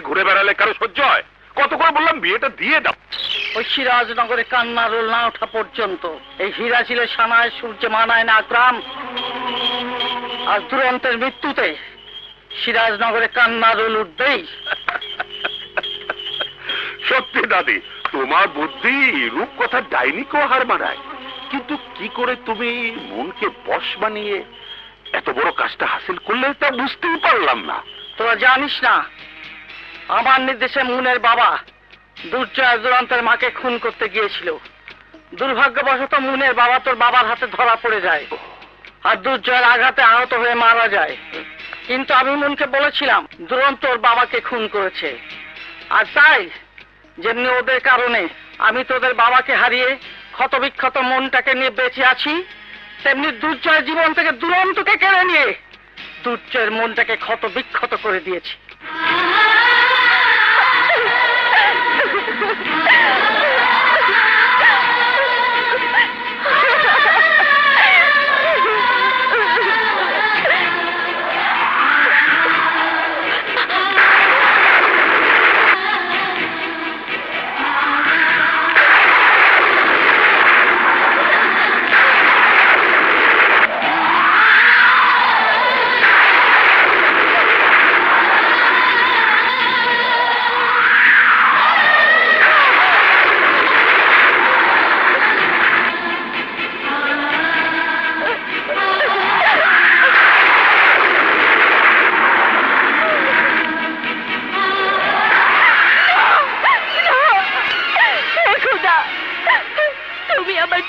ঘুরে বেড়ালে কারও সহ্য হয়। কত করে বললাম বিয়েটা দিয়ে দাও। ওই সিরাজনগরে কান্নারোল না ওঠা পর্যন্ত। এই হীরা ছিল সানায় সূর্যে মানায় না গ্রাম আর দুরন্তের মৃত্যুতে সিরাজনগরে কান্নারোল উঠবেই। সত্যি দাদি তোমার বুদ্ধি রূপ কথা ডাইনিকেও হার মানায়। কিন্তু কি করে তুমি মনকে বশ বানিয়ে এত বড় কাজটা হাসিল করলে তা বুঝতেই পারলাম না। তোরা জানিস না আমার নির্দেশে মুনের বাবা দুর্জয় দুরন্তের মাকে খুন করতে গিয়েছিল। দুর্ভাগ্যবশত মুনের বাবা তোর বাবার হাতে ধরা পড়ে যায় আর দুর্জয়ের আঘাতে আহত হয়ে মারা যায়। কিন্তু আমি মুনকে বলেছিলাম, দুরন্ত ওর বাবাকে খুন করেছে। আর তাই যেমনি ওদের কারণে আমি তোদের বাবাকে হারিয়ে ক্ষতবিক্ষত মনটাকে নিয়ে বেঁচে আছি, তেমনি দুর্জয় জীবন থেকে দুরন্তকে কেড়ে নিয়ে দুর্জয়ের মনটাকে ক্ষত বিক্ষত করে দিয়েছি।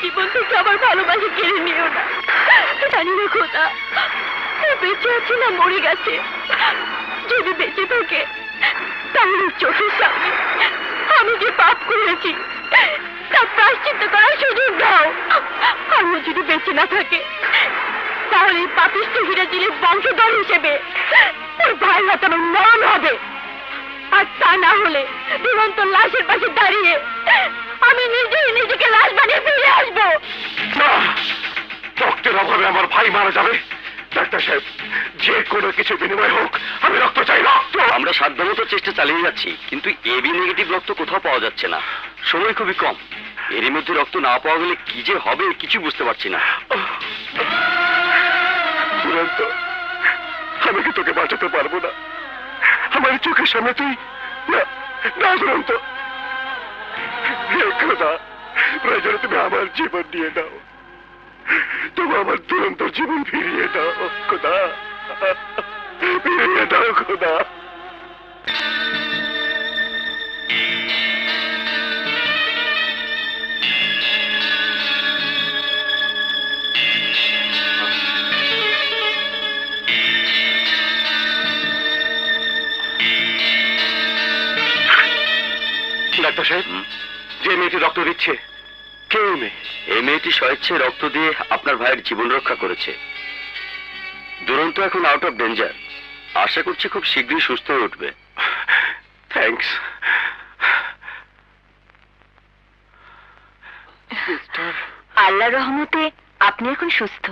জীবন আমার ভালোবাসা কেড়ে নিও না। জানি না খোদা বেঁচে আছে না মরে গেছে। যদি বেঁচে থাকে, তাহলে চোখের সামনে আমি যে পাপ করেছি তার প্রায়শ্চিত্ত করার সুযোগ দাও। আর যদি বেঁচে না থাকে, তাহলে এই পাপিষ্ঠ হিরাজিলের বংশধর হিসেবে ওর ভাই হাতানো নাম হবে। আর তা না হলে দুরন্ত লাশের পাশে দাঁড়িয়ে আমি নিজেই নিজেকে লাশ বানিয়ে ফিরে আমার ভাই মারা যাবে। ডাক্তার সাহেব যে কোনো কিছু বিনিময় হোক আমি রক্ত চাই রক্ত! আমরা সাধ্যমতো চেষ্টা চালিয়ে যাচ্ছি কিন্তু এবি নেগেটিভ রক্ত কোথাও পাওয়া যাচ্ছে না। সময় খুবই কম। এরই মধ্যে রক্ত না পাওয়া গেলে কি যে হবে কিছু বুঝতে পারছি না। দুরন্ত আমি কি তোকে বাঁচাতে পারব না? আমার চোখের সামনে তুই না দুরন্ত। প্রয়োজনে তুমি আমার জীবন নিয়ে দাও। তবু আমার দুরন্ত জীবন ফিরিয়ে দাও খোদা। ফিরিয়ে দাও খোদা। ডাক্তার সাহেব যে মেয়েটি রক্ত দিচ্ছে কে মেয়ে? এই মেয়েটি স্বেচ্ছায় রক্ত দিয়ে আপনার ভাইয়ের জীবন রক্ষা করেছে। দুরন্ত এখন আউট অফ ডেঞ্জার আশা করছি খুব শীঘ্রই সুস্থ হয়ে উঠবে। থ্যাংকস আল্লাহ রহমতে আপনি এখন সুস্থ।